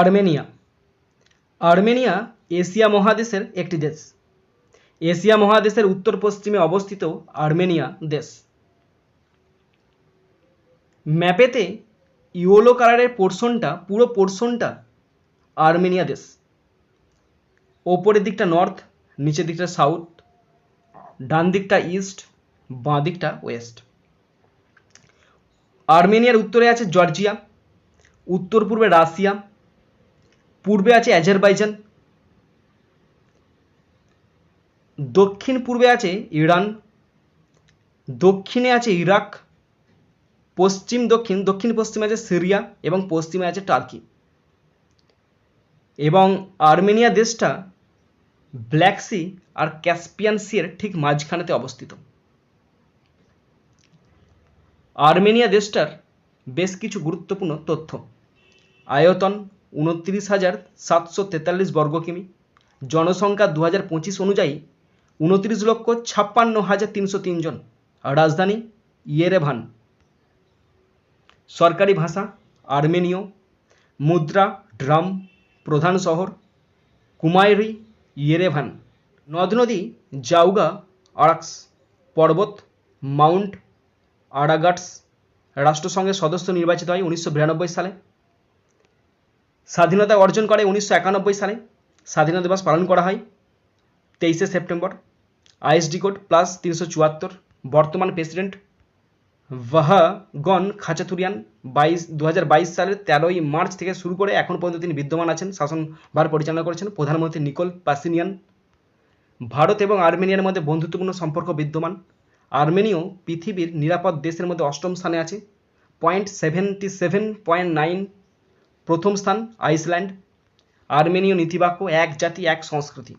Armenia. Armenia Asia মহাদেশের একটি দেশ। এশিয়া মহাদেশের উত্তর পশ্চিমে অবস্থিত আর্মেনিয়া দেশ। ম্যাপেতে ইয়োলো কালারের পোর্শনটা, পুরো পোর্শনটা আর্মেনিয়া দেশ। ওপরের দিকটা নর্থ, নিচের দিকটা সাউথ, ডান দিকটা ইস্ট, বাঁ দিকটা ওয়েস্ট। আর্মেনিয়ার উত্তরে আছে জর্জিয়া উত্তর পূর্বে রাশিয়া পূর্বে আছে অ্যাজারবাইজান দক্ষিণ পূর্বে আছে ইরান, দক্ষিণে আছে ইরাক, পশ্চিম দক্ষিণ দক্ষিণ পশ্চিমে আছে সিরিয়া এবং পশ্চিমে আছে টার্কি। এবং আর্মেনিয়া দেশটা ব্ল্যাক সি আর ক্যাসপিয়ান সি এর ঠিক মাঝখানেতে অবস্থিত। আর্মেনিয়া দেশটার বেশ কিছু গুরুত্বপূর্ণ তথ্য। আয়তন উনত্রিশ হাজার সাতশো তেতাল্লিশ বর্গ কিমি। জনসংখ্যা দু হাজার পঁচিশ অনুযায়ী উনত্রিশ লক্ষ ছাপ্পান্ন হাজার তিনশো তিনজন রাজধানী, ইয়েরেভান। সরকারি ভাষা, আর্মেনীয়, মুদ্রা, ড্রাম, প্রধান শহর, কুমাইরি, ইয়েরেভান। নদ নদী জাউগা, আরাক্স, পর্বত, মাউন্ট আরাগাটস। রাষ্ট্রসংঘের সদস্য নির্বাচিত হয় উনিশশো বিরানব্বই সালে। স্বাধীনতা অর্জন করে উনিশশো একানব্বই সালে। স্বাধীনতা দিবস পালন করা হয় তেইশে সেপ্টেম্বর। আইএসডি কোড প্লাস তিনশো চুয়াত্তর। বর্তমান প্রেসিডেন্ট ভাহাগন খাচাতুরিয়ান বাইশ দু সালের তেরোই মার্চ থেকে শুরু করে এখন পর্যন্ত তিনি বিদ্যমান আছেন। শাসনভার পরিচালনা করেছেন প্রধানমন্ত্রী নিকোল পাসিনিয়ান। ভারত এবং আর্মেনিয়ার মধ্যে বন্ধুত্বপূর্ণ সম্পর্ক বিদ্যমান। আর্মেনীয় পৃথিবীর নিরাপদ দেশের মধ্যে অষ্টম স্থানে আছে। Point seventy seven point nine প্রথম স্থান আইসল্যান্ড। আর্মেনীয় নীতিবাক্য, এক জাতি, এক সংস্কৃতি।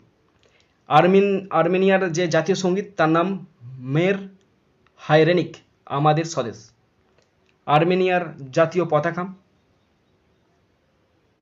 আর্মেন, আর্মেনিয়ার যে জাতীয় সংগীত, তার নাম মের হাইরেনিক, আমাদের স্বদেশ। আর্মেনিয়ার জাতীয় পতাকা